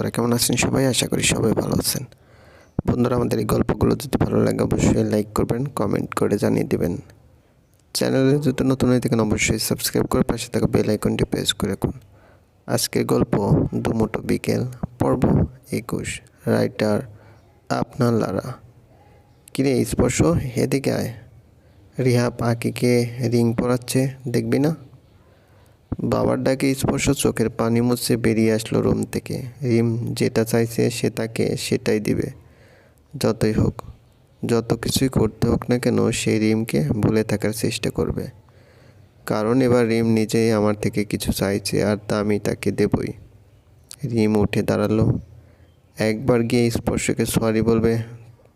বন্ধুরা, কেমন আছেন সবাই? আশা করি সবাই ভালো আছেন। বন্ধুরা, আমাদের এই গল্পগুলো যদি ভালো লাগে, অবশ্যই লাইক করবেন, কমেন্ট করে জানিয়ে দেবেন। চ্যানেলে যদি নতুন হয়ে থাকেন, অবশ্যই সাবস্ক্রাইব করে পাশে থাকা বেল আইকনটি প্রেস করে রাখুন। আজকের গল্প দুমুটো বিকেল, পর্ব একুশ, রাইটার আপনার লারা। কিরে স্পর্শ? এদিকে আয়। রিহা পাখিকে রিং পরাচ্ছে, দেখবি না? বাবার ডাকে স্পর্শ চোখের পানি মুছে বেরিয়ে আসলো রুম থেকে। রিম যেটা চাইছে সে তাকে সেটাই দিবে। যতই হোক, যত কিছুই করতে হোক না কেন সেই রিমকে ভুলে থাকার চেষ্টা করবে। কারণ এবার রিম নিজেই আমার থেকে কিছু চাইছে আর তা আমি তাকে দেবই। রিম উঠে দাঁড়াল। একবার গিয়ে স্পর্শকে সরি বলবে,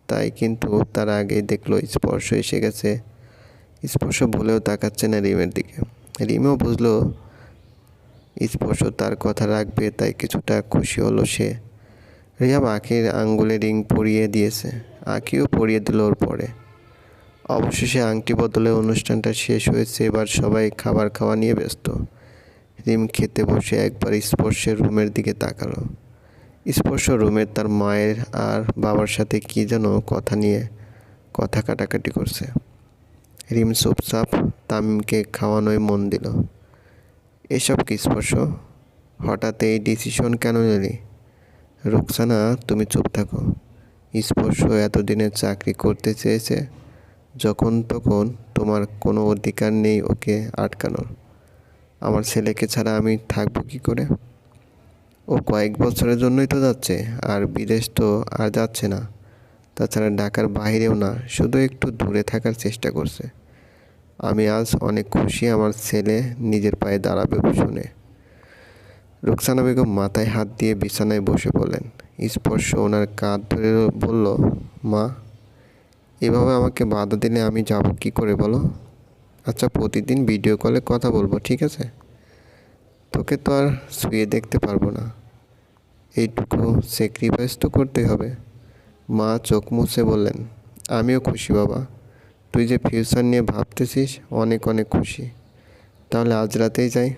তাই কিন্তু তার আগেই দেখল স্পর্শ এসে গেছে। স্পর্শ ভুলেও তাকাচ্ছে না রিমের দিকে। রিমও বুঝলো স্পর্শ তার কথা রাখবে, তাই কিছুটা খুশি হলো সে। রিহাব আখির আঙ্গুলে রিং পরিয়ে দিয়েছে। আখিও পরিয়ে দিল ওর পরে। অবশেষে আংটি বদলে অনুষ্ঠানটা শেষ হয়েছে, এবার সবাই খাবার খাওয়া নিয়ে ব্যস্ত। রিম খেতে বসে একবার স্পর্শের রুমের দিকে তাকালো। স্পর্শ রুমের তার মায়ের আর বাবার সাথে কী যেন কথা নিয়ে কথা কাটাকাটি করছে। রিম চুপচাপ তামিমকে খাওয়ানোয় মন দিল। এসব কি স্পর্শ? হঠাৎ এই ডিসিশন কেন নিলি? রুকসানা, তুমি চুপ থাকো। স্পর্শ এতদিনের চাকরি করতে চেয়েছে, যখন তখন তোমার কোনো অধিকার নেই ওকে আটকানোর। আমার ছেলেকে ছাড়া আমি থাকব কি করে? ও কয়েক বছরের জন্যই তো যাচ্ছে, আর বিদেশ তো আর যাচ্ছে না। তাছাড়া ঢাকার বাইরেও না, শুধু একটু দূরে থাকার চেষ্টা করছে। আমি আজ অনেক খুশি আমার ছেলে নিজের পায়ে দাঁড়াবে শুনে রুকসানা বেগম মাথায় হাত দিয়ে বিছানায় বসে পড়লেন। স্পর্শ ওনার কাঁধ ধরে বলল, মা, এভাবে আমাকে বাধা দিলে আমি যাব কি করে বলো? আচ্ছা প্রতিদিন ভিডিও কলে কথা বলব, ঠিক আছে? তোকে তো আর শুয়ে দেখতে পারব না। এইটুকু স্যাক্রিফাইস তো করতে হবে। মা চোখ মুছে বললেন, আমিও খুশি বাবা। তুই যে ফিউচার নিয়ে ভাবতেছিস, অনেক অনেক খুশি। তাহলে আজ রাতেই যাই।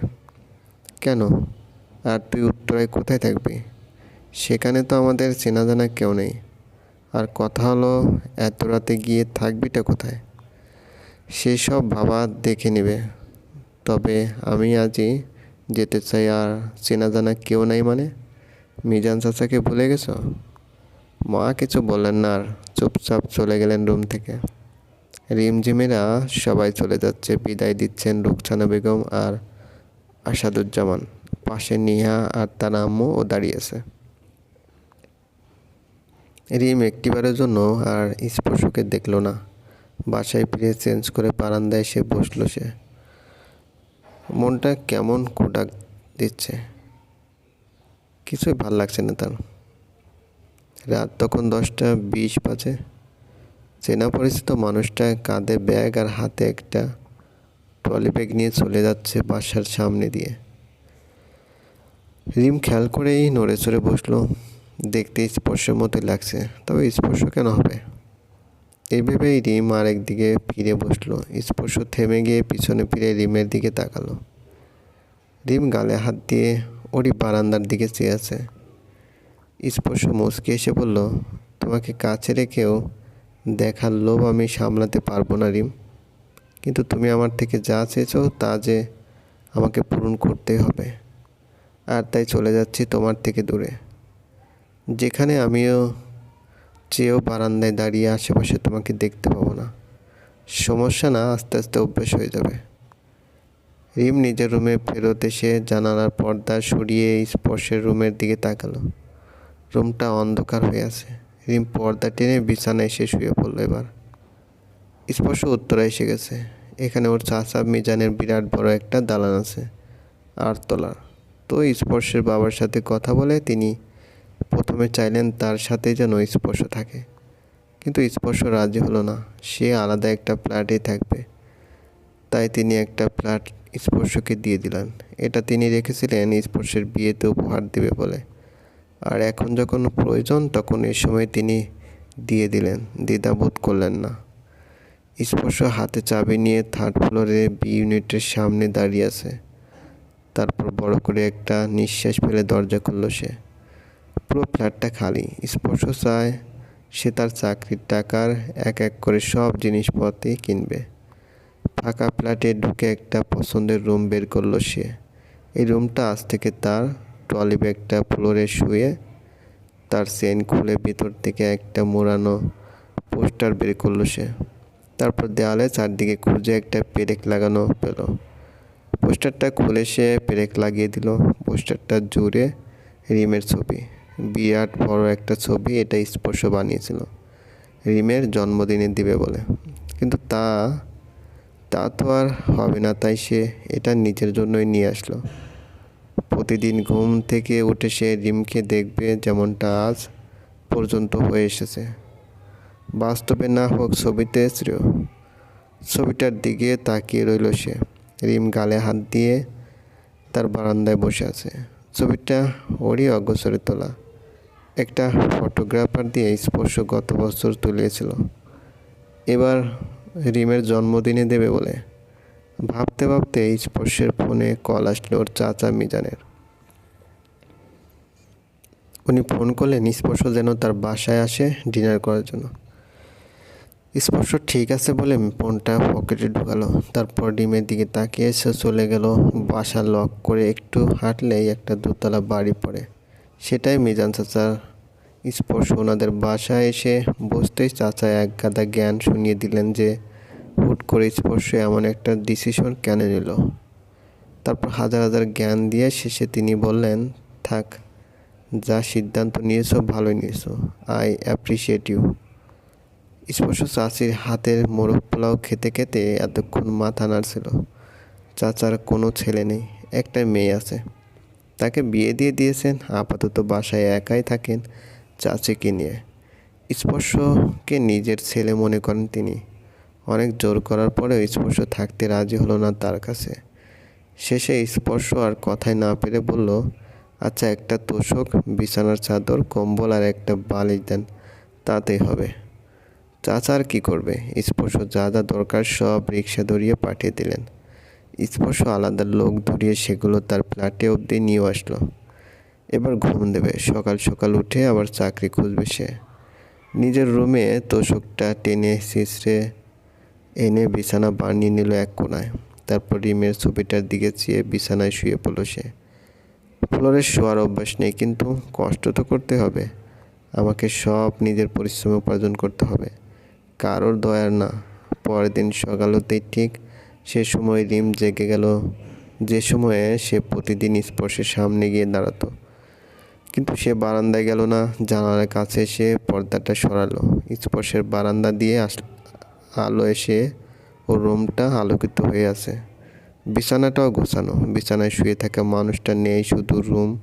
কেন? আর তুই উত্তরায় কোথায় থাকবি? সেখানে তো আমাদের চেনা জানা কেউ নেই। আর কথা হলো, এত রাতে গিয়ে থাকবিটা কোথায়? সেসব বাবা দেখে নেবে। তবে আমি আজই যেতে চাই, আর চেনা জানা কেউ নাই মানে? মিজান চাচাকে ভুলে গেছো? মা কিছু বললেন না, আর চুপচাপ চলে গেলেন রুম থেকে। রিমঝিমেরা সবাই চলে যাচ্ছে, বিদায় দিচ্ছেন রুকসানা বেগম আর আসাদুজ্জামান। পাশে নিহা আর তার ও দাঁড়িয়েছে রিম একটিবারের জন্য আর স্পর্শকে দেখল না। বাসায় ফিরে চেঞ্জ করে বারান্দায় এসে বসল সে। মনটা কেমন কোটাক দিচ্ছে। কিছুই ভালো লাগছে না তার। রাত তখন দশটা বিশ বাজে। চেনা পরিচিত মানুষটা কাঁধে ব্যাগ আর হাতে একটা ট্রলি ব্যাগ নিয়ে চলে যাচ্ছে বাসার সামনে দিয়ে। রিম খেয়াল করেই নড়ে চড়ে বসল। দেখতে স্পর্শের মতোই লাগছে, তবে স্পর্শ কেন হবে? এই ভেবেই রিম আর একদিকে ফিরে বসল। স্পর্শ থেমে গিয়ে পিছনে ফিরে রিমের দিকে তাকালো। রিম গালে হাত দিয়ে ওরই বারান্দার দিকে চেয়ে আছে। স্পর্শ মুচকে এসে বলল, তোমাকে কাছে রেখেও দেখার লোভ আমি সামলাতে পারব না, রিম। কিন্তু তুমি আমার থেকে যা চেয়েছো তা যে আমাকে পূরণ করতেই হবে। আর তাই চলে যাচ্ছি তোমার থেকে দূরে। যেখানে আমিও চেয়েও বারান্দায় দাঁড়িয়ে আশেপাশে তোমাকে দেখতে পাবো না। সমস্যা না, আস্তে আস্তে অভ্যেস হয়ে যাবে। রিম নিজের রুমে ফেরত এসে জানালার পর্দা সরিয়ে স্পর্শের রুমের দিকে তাকালো। রুমটা অন্ধকার হয়ে আছে। রিম পর্দা টেনে বিছানায় এসে শুয়ে পড়ল এবার। স্পর্শ উত্তরা এসে গেছে। এখানে ওর চাচা মিজানের বিরাট বড় একটা দালান আছে, আটতলা। তো স্পর্শের বাবার সাথে কথা বলে তিনি প্রথমে চাইলেন তার সাথে যেন স্পর্শ থাকে। কিন্তু স্পর্শ রাজি হলো না। সে আলাদা একটা ফ্ল্যাটেই থাকবে। তাই তিনি একটা ফ্ল্যাট স্পর্শকে দিয়ে দিলেন। এটা তিনি রেখেছিলেন স্পর্শের বিয়েতে উপহার দেবে বলে। আর এখন যখন প্রয়োজন, তখন এই সময় তিনি দিয়ে দিলেন। দ্বিধাবোধ করলেন না। স্পর্শ হাতে চাবি নিয়ে থার্ড ফ্লোরে বি ইউনিটের সামনে দাঁড়িয়ে আছে। তারপর বড় করে একটা নিঃশ্বাস ফেলে দরজা খুলল সে। পুরো ফ্ল্যাটটা খালি। স্পর্শ চায় সে তার চাকরির টাকার এক এক করে সব জিনিসপত্রই কিনবে। ফাঁকা ফ্ল্যাটে ঢুকে একটা পছন্দের রুম বের করল সে। এই রুমটা আজ থেকে তার ট্রলি ব্যাগটা ফ্লোরে শুয়ে তার চেন খুলে ভিতর থেকে একটা মোড়ানো পোস্টার বের করল সে। তারপর দেওয়ালে চারদিকে খুঁজে একটা পেরেক লাগানো পেল। পোস্টারটা খুলে সে পেরেক লাগিয়ে দিল। পোস্টারটা জুড়ে রিমের ছবি। বিরাট বড় একটা ছবি, এটা স্পর্শ বানিয়েছিল। রিমের জন্মদিনে দিবে বলে। কিন্তু তা তা তো আর হবে না, তাই সে এটা নিজের জন্যই নিয়ে আসলো। প্রতিদিন ঘুম থেকে উঠে সে রিমকে দেখবে যেমনটা আজ পর্যন্ত হয়ে এসেছে। বাস্তবে না হোক ছবিতে শ্রেয়। ছবিটার দিকে তাকিয়ে রইল সে। রিম গালে হাত দিয়ে তার বারান্দায় বসে আছে। ছবিটা ওরই অগ্রসরে তোলা। একটা ফটোগ্রাফার দিয়ে স্পর্শ গত বছর তুলিয়েছিল এবার রিমের জন্মদিনে দেবে বলে। ভাবতে ভাবতে স্পর্শের ফোনে কল আসলো ওর চাচা মিজানের। উনি ফোন করলেন, স্পর্শ যেন তার বাসায় আসে ডিনার করার জন্য। স্পর্শ, ঠিক আছে বলে ফোনটা পকেটে ঢুকালো। তারপর ডিমের দিকে তাকিয়ে সে চলে গেল বাসা লক করে। একটু হাঁটলেই একটা দোতলা বাড়ি পড়ে। সেটাই মিজান চাচার। স্পর্শ, ওনাদের বাসায় এসে বসতেই চাচা এক গাদা জ্ঞান শুনিয়ে দিলেন যে হুট করে স্পর্শ এমন একটা ডিসিশন কেন নিল। তারপর হাজার হাজার জ্ঞান দিয়ে শেষে তিনি বললেন, থাক যা সিদ্ধান্ত নিয়েছো, ভালোই নিয়েছো। আই অ্যাপ্রিসিয়েট ইউ স্পর্শ চাচির হাতের মোরগ পোলাও খেতে খেতে এতক্ষণ মাথা নাড়ছিল। চাচার কোনো ছেলে নেই একটা মেয়ে আছে। তাকে বিয়ে দিয়ে দিয়েছেন, আপাতত বাসায় একাই থাকেন চাচিকে নিয়ে। স্পর্শকে নিজের ছেলে মনে করেন তিনি। অনেক জোর করার পরেও স্পর্শ থাকতে রাজি হলো না তার কাছে। শেষে স্পর্শ আর কথায় না পেরে বলল আচ্ছা একটা তোষক, বিছানার চাদর, কম্বল আর একটা বালিশ দেন, তাতেই হবে। চাচার কি করবে? স্পর্শ যা যা দরকার সব রিক্সা ধরিয়ে পাঠিয়ে দিলেন। স্পর্শ আলাদা লোক ধরিয়ে সেগুলো তার ফ্ল্যাটে অবধি নিয়ে আসলো। এবার ঘুম দেবে। সকাল সকাল উঠে আবার চাকরি খুঁজবে সে। নিজের রুমে তোষকটা টেনে শিশরে এনে বিছানা বানিয়ে নিল এক কোনায়। তারপর রিমের ছবিটার দিকে চেয়ে বিছানায় শুয়ে পড়ল সে। ফ্লোরে শোয়ার অভ্যাস নেই, কিন্তু কষ্ট তো করতে হবে। আমাকে সব নিজের পরিশ্রমে উপার্জন করতে হবে। কারোর দয়ার না। পরের দিন সকাল হতেই ঠিক সে সময় রিম জেগে গেল। যে সময়ে সে প্রতিদিন স্পর্শের সামনে গিয়ে দাঁড়াতো। কিন্তু সে বারান্দায় গেল না। জানালার কাছে এসে পর্দাটা সরালো। স্পর্শের বারান্দা দিয়ে আস আলো এসে ও রুমটা আলোকিত হয়ে আছে। বিছানাটাও গোছানো। বিছানায় শুয়ে থাকা মানুষটা নেই, শুধু রুম।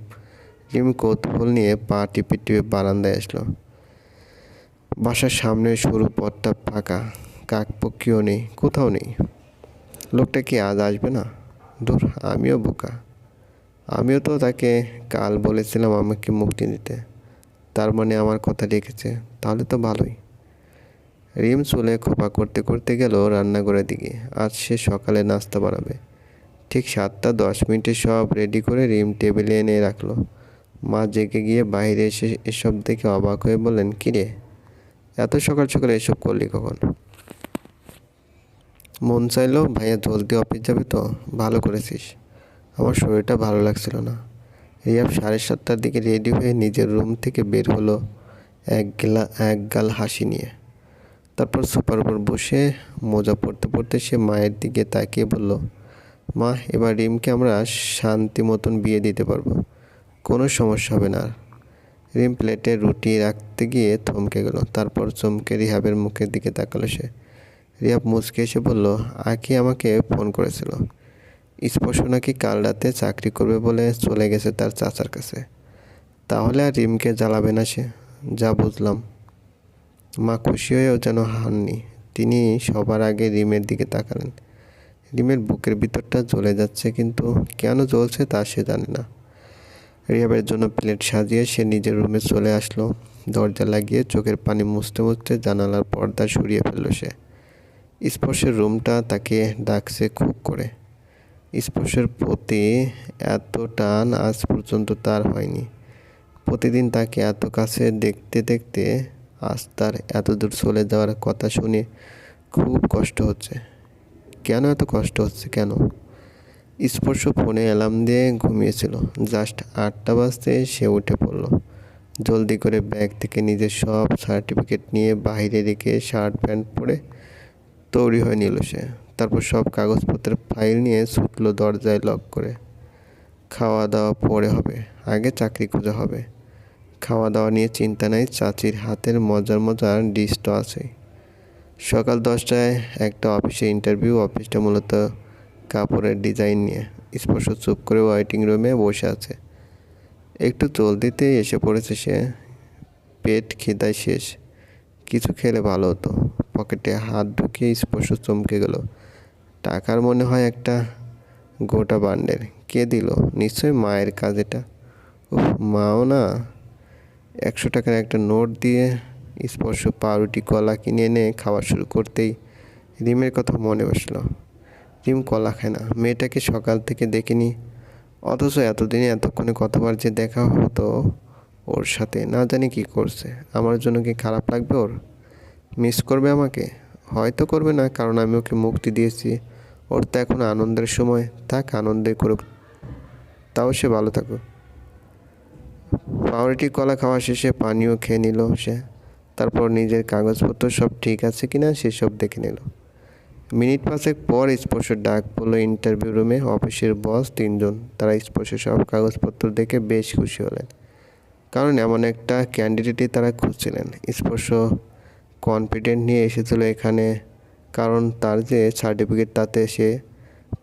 রিম কৌতূহল নিয়ে পা টিপে টিপে বারান্দায় আসলো। বাসার সামনে সরু পথটা ফাঁকা। কাকপক্ষীও নেই, কোথাও নেই। লোকটা কি আজ আসবে না? দূর, আমিও বোকা। আমিও তো তাকে কাল বলেছিলাম আমাকে মুক্তি দিতে। তার মানে আমার কথা রেখেছে, তাহলে তো ভালোই। রিম চুলে খোপা করতে করতে গেল রান্নাঘরের দিকে। আজ সে সকালে নাস্তা বানাবে। ঠিক সাতটা দশ মিনিটে সব রেডি করে রিম টেবিলে এনে রাখল। মা জেগে গিয়ে বাইরে এসে এসব দেখে অবাক হয়ে বললেন কিরে এত সকাল সকালে এসব করলি কখন? মন চাইলো, ভাইয়া জলদি অফিস যাবে তো, ভালো করেছিস। আমার শরীরটা ভালো লাগছিল না। রিয়াব সাড়ে সাতটার দিকে রেডি হয়ে নিজের রুম থেকে বের হলো এক গেলা, এক গাল হাসি নিয়ে। তারপর সোফার উপর বসে মোজা পড়তে পড়তে সে মায়ের দিকে তাকিয়ে বলল মা, এবার রিমকে আমরা শান্তি মতন বিয়ে দিতে পারব। কোনো সমস্যা হবে না। রিম প্লেটে রুটি রাখতে গিয়ে থমকে গেল। তারপর চমকে রিহাবের মুখের দিকে তাকালো সে। রিহাব মুচকে এসে বলল আকি আমাকে ফোন করেছিল? স্পর্শ নাকি কাল রাতে চাকরি করবে বলে চলে গেছে তার চাচার কাছে। তাহলে আর রিমকে জ্বালাবে না সে। যা বুঝলাম। মা খুশি হয়েও যেন হাননি তিনি সবার আগে রিমের দিকে তাকালেন। রিমের বুকের ভিতরটা জ্বলে যাচ্ছে, কিন্তু কেন জ্বলছে তা সে জানে না। রিহাবের জন্য প্লেট সাজিয়ে সে নিজের রুমে চলে আসলো। দরজা লাগিয়ে চোখের পানি মুছতে মুছতে জানালার পর্দা সরিয়ে ফেলল সে। স্পর্শের রুমটা তাকে ডাকছে খুব করে। স্পর্শের প্রতি এত টান আজ পর্যন্ত তার হয়নি। প্রতিদিন তাকে এত কাছে দেখতে দেখতে আজ তার এত দূর চলে যাওয়ার কথা শুনে খুব কষ্ট হচ্ছে। কেন এত কষ্ট হচ্ছে কেন? স্পর্শ ফোনে অ্যালার্ম দিয়ে ঘুমিয়েছিল। জাস্ট আটটা বাজতে সে উঠে পড়ল। জলদি করে ব্যাগ থেকে নিজের সব সার্টিফিকেট নিয়ে বাইরে রেখে শার্ট প্যান্ট পরে তৈরি হয়ে নিল সে। তারপর সব কাগজপত্রের ফাইল নিয়ে ছুটলো দরজায় লক করে। খাওয়া দাওয়া পরে হবে, আগে চাকরি খোঁজা হবে। খাওয়া দাওয়া নিয়ে চিন্তা নেই, চাচির হাতের মজার মজার ডিশ তো আছেই। সকাল দশটায় একটা অফিসে ইন্টারভিউ অফিসটা মূলত কাপড়ের ডিজাইন নিয়ে। স্পর্শ চুপ করে ওয়েটিং রুমে বসে আছে। একটু জলদিতেই এসে পড়েছে সে। পেট খিদায় শেষ। কিছু খেলে ভালো হতো। পকেটে হাত ঢুকিয়ে স্পর্শ চমকে গেল। টাকার মনে হয় একটা গোটা বান্ডের কে দিল? নিশ্চয়ই মায়ের কাজ এটা। মাও না। একশো টাকার একটা নোট দিয়ে স্পর্শ পাউরুটি, কলা কিনে এনে খাওয়া শুরু করতেই রিমের কথা মনে বসল। রিম কলা খায় না। মেয়েটাকে সকাল থেকে দেখিনি অথচ এতদিনে এতক্ষণে কতবার যে দেখা হতো ওর সাথে, না জানি কি করছে। আমার জন্য কি খারাপ লাগবে ওর? মিস করবে আমাকে? হয়তো করবে না, কারণ আমি ওকে মুক্তি দিয়েছি। ওর তো এখন আনন্দের সময়। থাক, আনন্দে করুক। তাও সে ভালো থাকুক। পাউরুটি, কলা খাওয়া শেষে পানিও খেয়ে নিল সে। তারপর নিজের কাগজপত্র সব ঠিক আছে কিনা সেসব দেখে নিল। মিনিট পাঁচেক পর স্পর্শ ডাক পড়ল ইন্টারভিউ রুমে অফিসের বস তিনজন। তারা স্পর্শের সব কাগজপত্র দেখে বেশ খুশি হলেন। কারণ এমন একটা ক্যান্ডিডেটই তারা খুঁজছিলেন। স্পর্শ কনফিডেন্ট নিয়ে এসেছিল এখানে। কারণ তার যে সার্টিফিকেট তাতে সে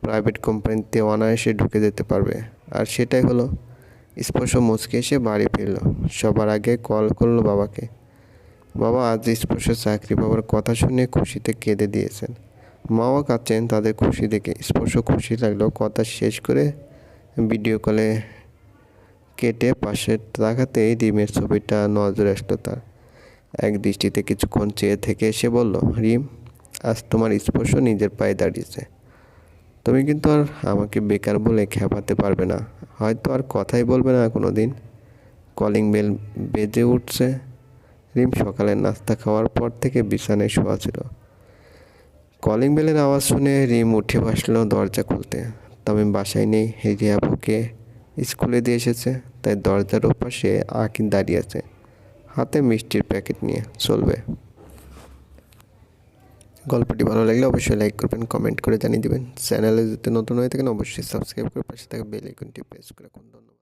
প্রাইভেট কোম্পানিতে অনায়াসে ঢুকে যেতে পারবে। আর সেটাই হলো, স্পর্শ মুচকে এসে বাড়ি ফিরল। সবার আগে কল করল বাবাকে। বাবা আজ স্পর্শ চাকরি পাওয়ার কথা শুনে খুশিতে কেঁদে দিয়েছেন। মাও কাঁদছেন তাদের খুশি দেখে। স্পর্শ খুশি লাগল। কথা শেষ করে ভিডিও কলে কেটে পাশে তাকাতেই রিমের ছবিটা নজরে আসলো তার। এক দৃষ্টিতে কিছুক্ষণ চেয়ে থেকে এসে বলল, রিম, আজ তোমার স্পর্শ নিজের পায়ে দাঁড়িয়েছে। তুমি কিন্তু আর আমাকে বেকার বলে খেপাতে পারবে না। হয়তো আর কথাই বলবে না কোনো দিন কলিং বেল বেজে উঠছে। রিম সকালে নাস্তা খাওয়ার পর থেকে বিছানায় শোয়া ছিল। কলিং বেলের আওয়াজ শুনে রিম উঠে বসল দরজা খুলতে। তবে বাসায় নেই রিয়াবুকে স্কুলে দিয়ে এসেছে, তাই দরজার ওপাশে আঁকি দাঁড়িয়ে আছে। হাতে মিষ্টির প্যাকেট নিয়ে চলবে। গল্পটি ভালো লাগলে অবশ্যই লাইক করবেন, কমেন্ট করে জানিয়ে দেবেন। চ্যানেলে যদি নতুন হয়ে থাকেন, অবশ্যই সাবস্ক্রাইব করে পাশে থাকা বেল আইকনটি প্রেস করে রাখুন।